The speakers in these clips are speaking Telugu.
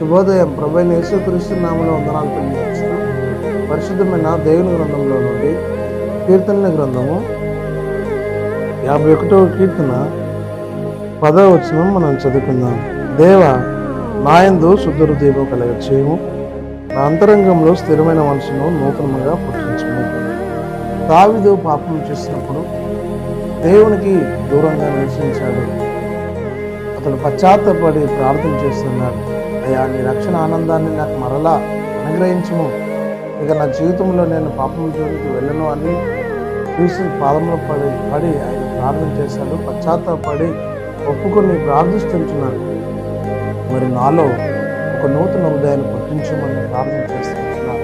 శుభోదయం. ప్రభు యేసుక్రీస్తు నామలో వందనాలు తెలియజేస్తున్నాం. పరిశుద్ధమైన దేవుని గ్రంథంలో నుండి కీర్తనల గ్రంథము యాభై ఒకటవ కీర్తన పదవ వచనం మనం చదువుకుందాం. దేవ నాయందు శుద్ధ దీపం కలగ చేయము నా అంతరంగంలో స్థిరమైన మనసును నూతనముగా పుట్టించము. దావిదు పాపం చేసినప్పుడు దేవునికి దూరంగా నివసించాడు. అతడు పశ్చాత్తపడి ప్రార్థన చేస్తున్నాడు. అయ్యా నీ రక్షణ ఆనందాన్ని నాకు మరలా అనుగ్రహించము. ఇక నా జీవితంలో నేను పాపం జోలికి వెళ్ళను అని క్రీస్తు పాదంలో పడి పడి ఆయన ప్రార్థన చేశాడు. పశ్చాత్తాపడి ఒప్పుకొని ప్రార్థిస్తుంటున్నాడు. మరి నాలో ఒక నూతన హృదయాన్ని పుట్టించమని ప్రార్థన చేస్తున్నాను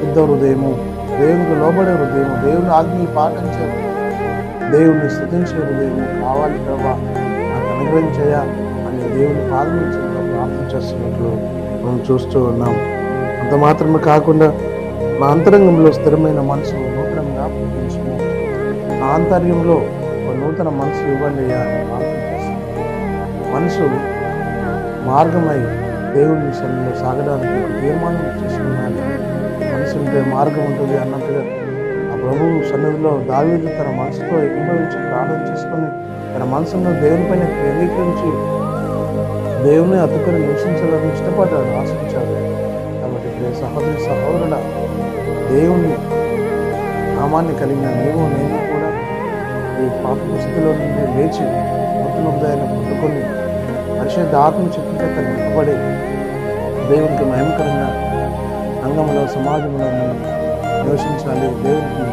శుద్ధ హృదయము దేవునికి లోబడే హృదయము దేవుని ఆజ్ఞలు పాటించే దేవుణ్ణి స్థుతించే హృదయము కావాలి ప్రభా. నాకు అనుగ్రహించయా అని దేవుని పాదం ప్రార్థన చేస్తున్నట్లు మనం చూస్తూ ఉన్నాం. అంత మాత్రమే కాకుండా నా అంతరంగంలో స్థిరమైన మనసు నూతనంగా పుట్టించుము నా ఆంతర్యంలో ఒక నూతన మనసు ఇవ్వండి అని ప్రార్థన చేస్తున్నాం మనసు మార్గమై దేవుని సన్నిధిలో సాగడానికి తీర్మానం చేసుకున్నాను మనసు ఉంటే మార్గం ఉంటుంది అన్నట్టుగా ప్రభువు సన్నిధిలో దావీదు తన మనసుతో ఏకీభవించి ప్రార్థన చేసుకొని తన మనసును దేవునిపైన కేంద్రీకరించి దేవుని అతుకుని నివసించాలని ఇష్టపడ్డాడు ఆశించాడు. కాబట్టి ప్రియ సహోదరి సహోదరుడ దేవుని నామాన్ని కలిగిన నీవు నేను కూడా ఈ పాప స్థితిలో నుండి లేచి నూతన హృదయాన్ని పొందుకొని పరిశుద్ధ ఆత్మ చెప్పుచేత నిలబడి దేవునికి మహిమకరంగా రంగంలో సమాజంలో మనం దేవునికి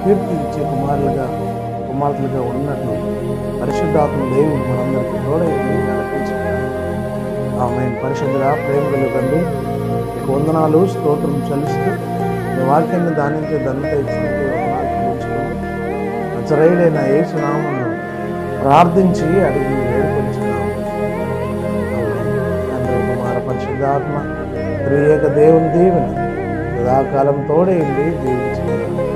కీర్తి ఇచ్చే కుమారులుగా కుమార్తెలుగా ఉన్నట్లు పరిశుద్ధాత్మ దేవుడు మనందరికీ తోడై నడిపించాలి ఆమె పరిశుద్ధుల ప్రేమ కలుగండి మీకు వందనాలు స్తోత్రం చలిస్తూ మీ వాక్యాన్ని దానించే ధన్యత ఇచ్చినట్టు వందనాలు యేసునామను ప్రార్థించి అడిగి వేడుకొచ్చున్నాము తండ్రి కుమార పరిశుద్ధాత్మ త్రియేక దేవుని దేవుని సదాకాలం తోడే దీవించుకున్నాము